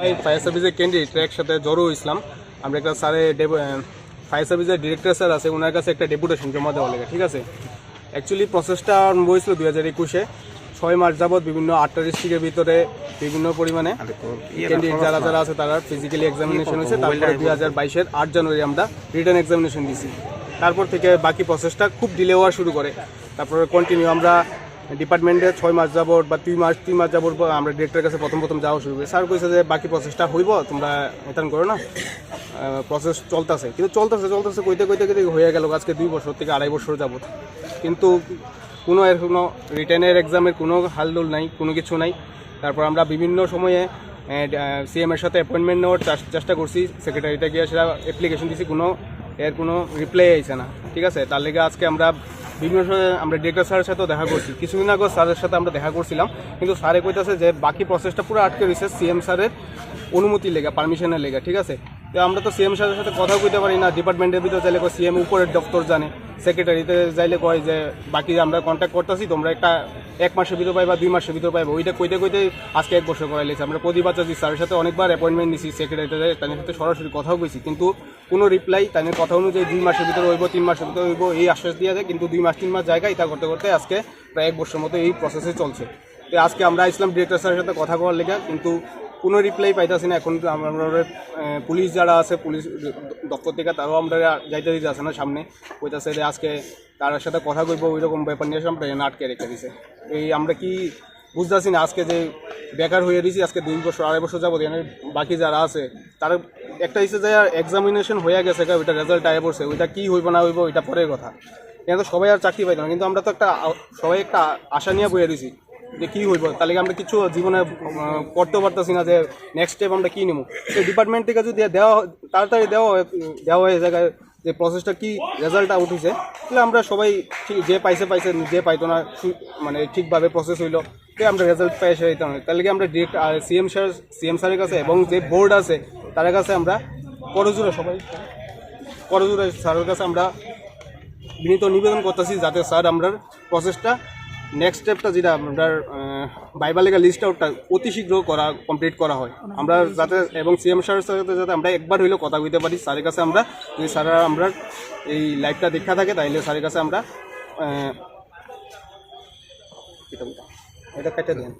ভাই ফায়ার সার্ভিসের ক্যান্ডিডেট একসাথে জড়ো ইসলাম আমরা একটা স্যারে ফায়ার সার্ভিসের ডিরেক্টর স্যার আছে ওনার কাছে একটা ডেপুটেশন জমা দেওয়া লাগে ঠিক আছে? অ্যাকচুয়ালি প্রসেসটা আরম্ভ হয়েছিল দুই হাজার একুশে। ছয় মাস যাবৎ বিভিন্ন আটটা ডিস্ট্রিক্টের ভিতরে বিভিন্ন পরিমাণে ক্যান্ডিডেট যারা যারা আছে তারা ফিজিক্যালি এক্সামিনেশন হয়েছে। তারপরে দুই হাজার বাইশের আট জানুয়ারি আমরা রিটার্ন এক্সামিনেশন দিছি। তারপর থেকে বাকি প্রসেসটা খুব ডিলে হওয়া শুরু করে। তারপরে কন্টিনিউ আমরা ডিপার্টমেন্টে ছয় মাস যাবত বা দুই মাস, তিন মাস যাবত বা আমরা ডিরেক্টরের কাছে প্রথম প্রথম যাওয়া শুরু করি। স্যার কইছে যে, বাকি প্রসেসটা হইব, তোমরা এতান করো না। প্রসেস চলতেছে। কিন্তু চলতেছে চলতেছে কইতে কইতে কইতে হয়ে গেল আজকে দুই বছর থেকে আড়াই বছর যাবত কিন্তু কোনো এর কোনো রিটার্নের এক্সামের কোনো হালদুল নাই, কোনো কিছু নাই। তারপর আমরা বিভিন্ন সময়ে সিএমের সাথে অ্যাপয়েন্টমেন্ট নেওয়ার চেষ্টা করছি। সেক্রেটারিতে গিয়ে সেটা অ্যাপ্লিকেশন দিছি, কোনো এর কোনো রিপ্লাই আইছে না। ঠিক আছে? তার লেগে আজকে আমরা বিভিন্ন আমরা ডিরেক্টর স্যারের সাথেও দেখা করছি। কিছুদিন আগে স্যারের সাথে আমরা দেখা করছিলাম, কিন্তু স্যারে কইতেছে যে বাকি প্রসেসটা পুরো আটকে রয়েছে সিএম স্যারের অনুমতি লেগে পারমিশনের লেগে, ঠিক আছে? তো আমরা তো সিএম স্যারের সাথে কথা কইতে পারি না ডিপার্টমেন্টের ভিতরে চাইলে সিএম উপরের দপ্তর জানে। সেক্রেটারিতে যাইলে কয় যে, বাকি আমরা কন্ট্যাক্ট করতেছি, তোমরা একটা এক মাসের ভিতর পাইবা, দুই মাসের ভিতর পাইবা। ওইটা কইতে কইতে আজকে এক বছর করাইলেছে আমরা প্রদীপ আচার্য স্যারের সাথে অনেকবার অ্যাপয়েন্টমেন্ট নিছি সেক্রেটারিতে, তাদের সাথে সরাসরি কথাও কইছি। কিন্তু কোনো রিপ্লাই তাদের কথা অনুযায়ী দুই মাসের ভিতরে হইব, তিন মাসের ভিতরে হইব, এই আশ্বাস দিয়ে দেয় কিন্তু দুই মাস, তিন মাস জায়গায় এটা করতে করতে আজকে প্রায় এক বছর মতো এই প্রসেসে চলছে। তো আজকে আমরা ইসলাম ডিরেক্টর স্যারের সাথে কথা বলার লেগে। কিন্তু কোনো রিপ্লাই পাইতেছি না। এখন আমরা পুলিশ যারা আছে, পুলিশ দপ্তর থেকে তারাও আমরা যাইতে দিতে আছে না সামনে। কইতাছে যে আজকে তার সাথে কথা কইব ওই রকম ব্যাপার নিয়ে আমরা আটকে রেখে দিছে। এই আমরা কি বুঝতেছি না, আজকে যে বেকার হয়ে দিছি, আজকে দুই বছর, আড়াই বছর যাব এখানে বাকি যারা আছে, তার একটা হিসেবে যে এক্সামিনেশন হয়ে গেছে ওইটা রেজাল্ট আয় পড়ছে। ওইটা কি হইব না হইব, ওইটা পরের কথা। এখানে তো সবাই আর চাকরি পাইতো না, কিন্তু আমরা তো একটা, সবাই একটা আশা নিয়ে বইয়ে দিছি। যে কী হইব? তাহলে আমরা কিছু জীবনে করতেও পারতেছি না যে নেক্সট স্টেপ আমরা কী নেব সেই ডিপার্টমেন্ট থেকে যদি দেওয়া তাড়াতাড়ি দেওয়া দেওয়া হয় জায়গায় যে প্রসেসটা কি রেজাল্টটা উঠেছে, তাহলে আমরা সবাই ঠিক, যে পাইছে পাইছে, যে পাইতো না সু- মানে ঠিকভাবে প্রসেস হইল তো আমরা রেজাল্ট পাই দিতাম তাহলে কি আমরা ডিরেক্ট সিএম স্যার সিএম স্যারের কাছে এবং যে বোর্ড আছে, তার কাছে আমরা করজোড়ে সবাই, করজোড়ে স্যারের কাছে আমরা বিনীত নিবেদন করতেছি যাতে স্যার আমরা প্রসেসটা নেক্সট স্টেপটা যেটা আপনার বাইবা লেগা লিস্ট আউটটা অতি শীঘ্র করা কমপ্লিট করা হয়। আমরা যাতে, এবং সিএম স্যারের সাথে যাতে আমরা একবার হইলেও কথা কইতে পারি, স্যারের কাছে আমরা, যদি স্যাররা আমরা এই লাইভটা দেখা থাকে, তাইলে স্যারের কাছে আমরা এটা এটা কেটে দেন।